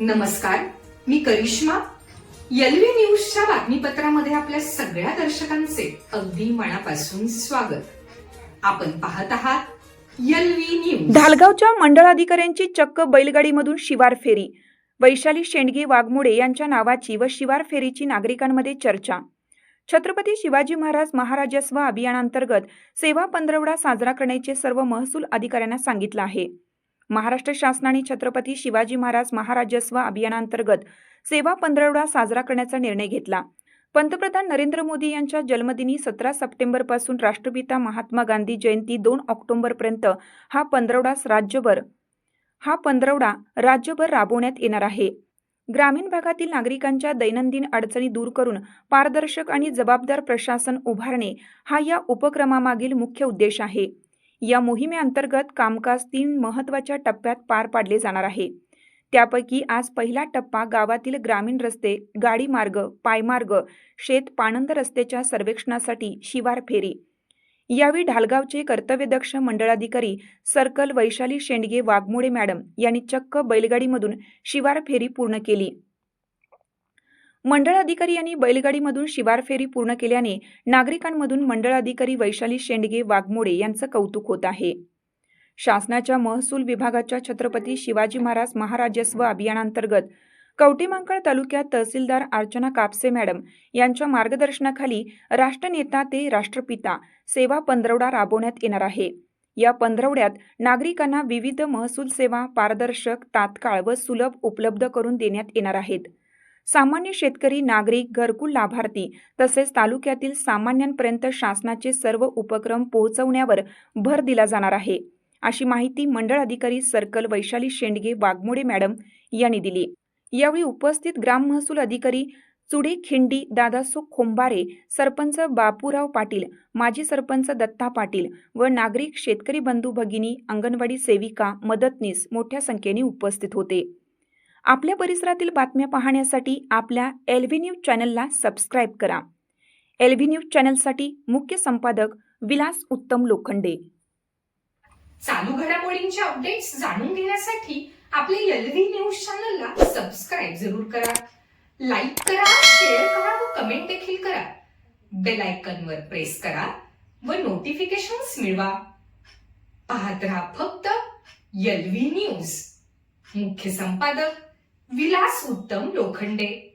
नमस्कार मी करिश्मा. यलवी न्यूजच्या बातमीपत्रामध्ये आपल्या सगळ्या दर्शकांचे अगदी मनापासून स्वागत. आपण पाहत आहात यलवी न्यूज. धालगावच्या मंडळाधिकाऱ्यांची चक्क बैलगाडीमधून शिवार फेरी वैशाली शेंडगे वाघमोडे यांच्या नावाची व शिवार फेरीची नागरिकांमध्ये चर्चा. छत्रपती शिवाजी महाराज महाराजस्व अभियानांतर्गत सेवा पंधरवडा साजरा करण्याचे सर्व महसूल अधिकाऱ्यांना सांगितलं आहे. महाराष्ट्र शासनाने छत्रपती शिवाजी महाराज महाराजस्व अभियानांतर्गत सेवा पंधरवडा साजरा करण्याचा निर्णय घेतला. पंतप्रधान नरेंद्र मोदी यांच्या जन्मदिनी सतरा सप्टेंबरपासून राष्ट्रपिता महात्मा गांधी जयंती दोन ऑक्टोबरपर्यंत हा पंधरवडा राज्यभर हा पंधरवडा राज्यभर राबवण्यात येणार आहे. ग्रामीण भागातील नागरिकांच्या दैनंदिन अडचणी दूर करून पारदर्शक आणि जबाबदार प्रशासन उभारणे हा या उपक्रमामागील मुख्य उद्देश आहे. या मोहिमेअंतर्गत कामकाज तीन महत्त्वाच्या टप्प्यात पार पाडले जाणार आहे. त्यापैकी आज पहिला टप्पा गावातील ग्रामीण रस्ते गाडी मार्ग पायमार्ग शेत पाणंद रस्त्याच्या सर्वेक्षणासाठी शिवार फेरी यावेळी ढालगावचे कर्तव्यदक्ष मंडळाधिकारी सर्कल वैशाली शेंडगे वाघमोडे मॅडम यांनी चक्क बैलगाडीमधून शिवार फेरी पूर्ण केली. मंडळ अधिकारी यांनी बैलगाडीमधून शिवार फेरी पूर्ण केल्याने नागरिकांमधून मंडळ अधिकारी वैशाली शेंडगे वाघमोडे यांचं कौतुक होत आहे. शासनाच्या महसूल विभागाच्या छत्रपती शिवाजी महाराज महाराजस्व अभियानांतर्गत कवटेमांकळ तालुक्यात तहसीलदार अर्चना कापसे मॅडम यांच्या मार्गदर्शनाखाली राष्ट्रनेता ते राष्ट्रपिता सेवा पंधरवडा राबवण्यात येणार आहे. या पंधरवड्यात नागरिकांना विविध महसूल सेवा पारदर्शक तात्काळ व सुलभ उपलब्ध करून देण्यात येणार आहेत. सामान्य शेतकरी नागरिक घरकुल लाभार्थी तसेच तालुक्यातील सामान्यांपर्यंत शासनाचे सर्व उपक्रम पोहोचवण्यावर भर दिला जाणार आहे. अशी माहिती मंडळ अधिकारी सर्कल वैशाली शेंडगे वाघमोडे मॅडम यांनी दिली. यावेळी उपस्थित ग्राम महसूल अधिकारी चुडे खिंडी दादासो खोंबारे सरपंच बापूराव पाटील माजी सरपंच दत्ता पाटील व नागरिक शेतकरी बंधू भगिनी अंगणवाडी सेविका मदतनीस मोठ्या संख्येने उपस्थित होते. आपल्या परिसरातील बातम्या पाहण्यासाठी आपल्या एलव्ही न्यूज चॅनलला सबस्क्राईब करा. एलव्ही न्यूज चॅनलसाठी मुख्य संपादक विलास उत्तम लोखंडे. चालू घडामोडींचे अपडेट्स जाणून घेण्यासाठी आपल्या एलव्ही न्यूज चॅनलला सबस्क्राईब जरूर करा. लाईक करा शेअर करा व कमेंट देखील करा. बेल आयकॉनवर प्रेस करा व नोटिफिकेशन्स मिळवा. पाहत राहा फक्त एलव्ही न्यूज. मुख्य संपादक विलास उत्तम लोखंडे.